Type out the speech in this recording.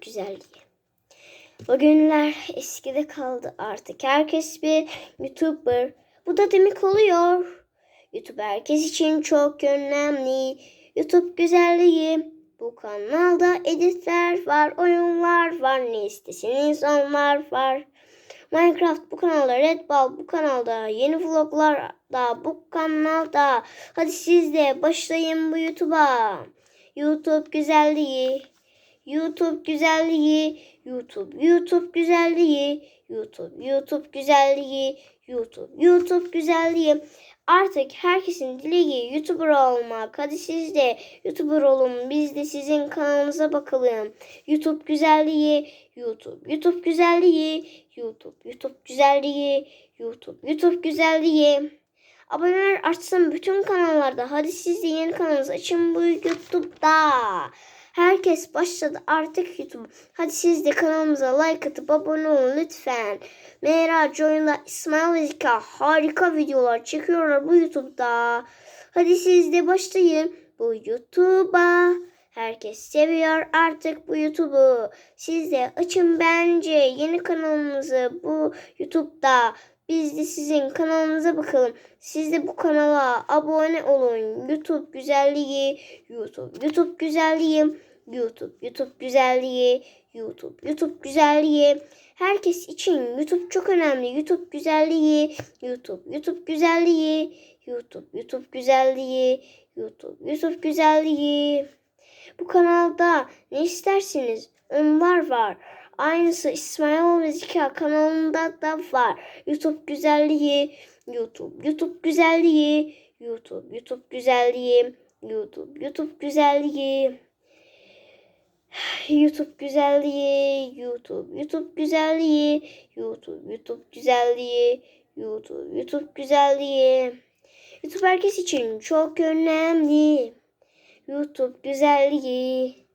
güzelliği. Bugünler eskide kaldı artık. Herkes bir YouTuber. Bu da demek oluyor. YouTube herkes için çok önemli. YouTube güzelliği. Bu kanalda editler var, oyunlar var, ne isteseniz onlar var. Minecraft bu kanalda, Red Ball bu kanalda, yeni vloglar da bu kanalda. Hadi siz de başlayın bu YouTube'a. YouTube güzelliği. YouTube güzelliği. YouTube, YouTube güzelliği. YouTube, YouTube güzelliği. YouTube, YouTube güzelliği. Artık herkesin dileği YouTuber olmak. Hadi siz de YouTuber olun. Biz de sizin kanalınıza bakalım. YouTube güzelliği, YouTube, YouTube güzelliği, YouTube, YouTube güzelliği, YouTube, YouTube güzelliği. Aboneler artsın bütün kanallarda. Hadi siz de yeni kanalınızı açın bu YouTube'da. Herkes başladı artık YouTube. Hadi siz de kanalımıza like atıp abone olun lütfen. Merac oyunda İsmail ve Zika harika videolar çekiyorlar bu YouTube'da. Hadi siz de başlayın bu YouTube'a. Herkes seviyor artık bu YouTube'u. Siz de açın bence yeni kanalımızı bu YouTube'da. Biz de sizin kanalınıza bakalım. Siz de bu kanala abone olun. YouTube güzelliği, YouTube, YouTube güzelliği, YouTube, YouTube güzelliği, YouTube, YouTube güzelliği. Herkes için YouTube çok önemli. YouTube güzelliği, YouTube, YouTube güzelliği, YouTube, YouTube güzelliği, YouTube, YouTube güzelliği. Bu kanalda ne isterseniz onlar var. Aynısı İsmail ve kanalında da var. YouTube güzelliği, YouTube, YouTube güzelliği, YouTube, YouTube güzelliği, YouTube, YouTube güzelliği. YouTube güzelliği, YouTube, YouTube güzelliği, YouTube, YouTube güzelliği, YouTube, YouTube güzelliği. YouTube herkes için çok önemli. YouTube güzelliği.